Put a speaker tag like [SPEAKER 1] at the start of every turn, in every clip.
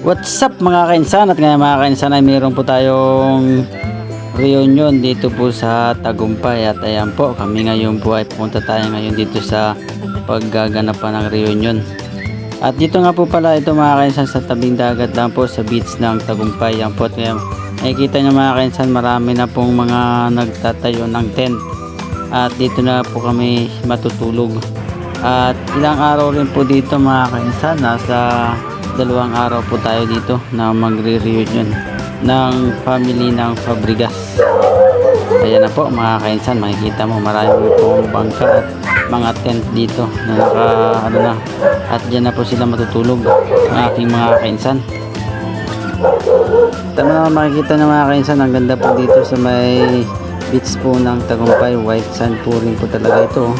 [SPEAKER 1] What's up mga kainsan? At ngayon mga kainsan ay mayroon po tayong reunion dito po sa Tagumpay. At ayan po kami ngayon po ay pumunta tayo ngayon dito sa paggaganapan ng reunion. At dito nga po pala ito mga kainsan sa tabing dagat lang po sa beach ng Tagumpay. Yan po at ngayon nakikita nyo mga kainsan marami na pong mga nagtatayo ng tent. At dito na po kami matutulog. At ilang araw rin po dito mga kainsan nasa dalawang araw po tayo dito na magre-reunion ng family ng Fabregas. Ayan na po mga kainsan makikita mo marami pong bangka at mga tent dito na naka ano na at dyan na po sila matutulog ang aking mga kainsan. Tama naman makikita ng mga kainsan ang ganda po dito sa may beach po ng Tagumpay white sand po rin po talaga ito oh.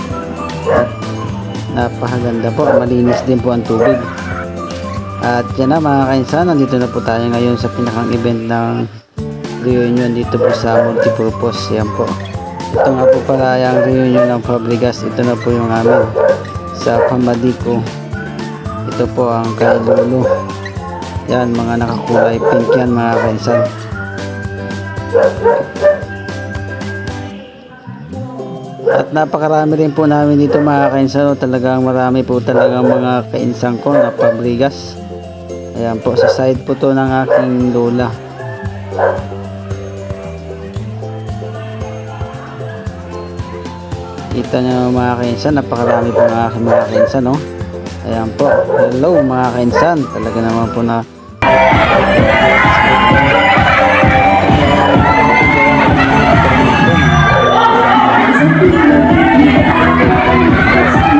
[SPEAKER 1] at napakaganda po malinis din po ang tubig at yan na mga kainsan nandito na po tayo ngayon sa pinakang event ng reunion dito po sa multipurpose. Yan po. Ito nga po pala yung reunion ng Fabregas. Ito na po yung amin sa Pamadico ito po ang kay yan mga nakakulay pink yan mga kainsan. At napakarami rin po namin dito mga kainsan. Talagang marami po talagang mga kainsan ko na pabrigas. Ayan po, sa side po to ng aking lola. Kita nyo mga kainsan, napakarami po ng aking mga kainsan. No? Ayan po, hello mga kainsan. Talaga naman po na Yan aking